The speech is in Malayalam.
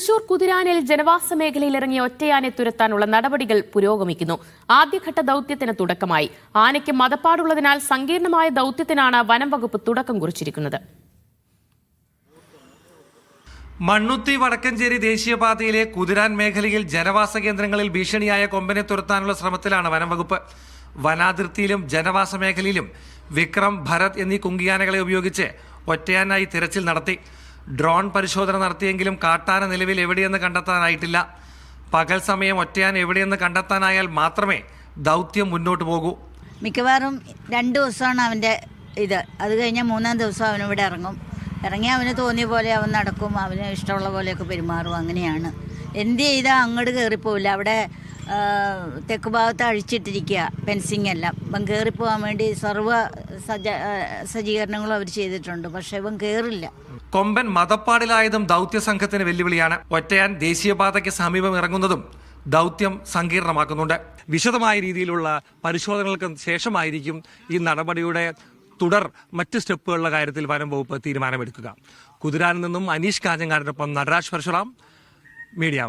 തൃശൂർ കുതിരാനിൽ ജനവാസ മേഖലയിൽ ഇറങ്ങിയ ഒറ്റയാനെ തുരത്താനുള്ള നടപടികൾ പുരോഗമിക്കുന്നു. ആദ്യഘട്ട ദൌത്യത്തിന് തുടക്കമായി. ആനയ്ക്ക് മതപ്പാടുള്ളതിനാൽ സങ്കീർണമായ ദൗത്യത്തിനാണ് വനം വകുപ്പ് തുടക്കം കുറിച്ചിരിക്കുന്നത്. മണ്ണുത്തി വടക്കഞ്ചേരി ദേശീയപാതയിലെ കുതിരാൻ മേഖലയിൽ ജനവാസ കേന്ദ്രങ്ങളിൽ ഭീഷണിയായ കൊമ്പനെ തുരത്താനുള്ള ശ്രമത്തിലാണ് വനംവകുപ്പ് വനാതിർത്തിയിലും ജനവാസ മേഖലയിലും വിക്രം ഭരത് എന്നീ കുങ്കിയാനകളെ ഉപയോഗിച്ച് ഒറ്റയാനായി തിരച്ചിൽ നടത്തി. ഡ്രോൺ പരിശോധന നടത്തിയെങ്കിലും കാട്ടാന നിലവിൽ എവിടെയെന്ന് കണ്ടെത്താനായിട്ടില്ല. പകൽ സമയം ഒറ്റയാൻ എവിടെയെന്ന് കണ്ടെത്താനായാൽ മാത്രമേ ദൗത്യം മുന്നോട്ട് പോകൂ. മിക്കവാറും രണ്ട് ദിവസമാണ് അവന്റെ ഇത്. അത് കഴിഞ്ഞാൽ മൂന്നാം ദിവസം അവൻ ഇവിടെ ഇറങ്ങും. ഇറങ്ങി അവന് തോന്നിയ പോലെ അവൻ നടക്കും. അവന് ഇഷ്ടമുള്ള പോലെയൊക്കെ പെരുമാറും. അങ്ങനെയാണ്. എന്ത് ചെയ്താൽ അങ്ങോട്ട് കയറിപ്പോവില്ല. അവിടെ തെക്ക് ഭാഗത്ത് അഴിച്ചിട്ടിരിക്കുക ഫെൻസിങ് എല്ലാം. ബംഗേറി പോകാൻ വേണ്ടി സർവ സജ്ജ സജ്ജീകരണങ്ങളും അവർ ചെയ്തിട്ടുണ്ട്. പക്ഷെ ഇവൻ കയറില്ല കൊമ്പൻ മതപ്പാടിലായതും ദൗത്യ സംഘത്തിന് വെല്ലുവിളിയാണ്. ഒറ്റയാൻ ദേശീയപാതയ്ക്ക് സമീപം ഇറങ്ങുന്നതും ദൗത്യം സങ്കീർണമാക്കുന്നുണ്ട്. വിശദമായ രീതിയിലുള്ള പരിശോധനകൾക്ക് ശേഷമായിരിക്കും ഈ നടപടിയുടെ തുടർ മറ്റ് സ്റ്റെപ്പുകളുടെ കാര്യത്തിൽ വനം വകുപ്പ് തീരുമാനമെടുക്കുക. കുതിരാനിൽ നിന്നും അനീഷ് കാഞ്ഞങ്ങാടിനൊപ്പം നടരാജ് പരശുറാം മീഡിയ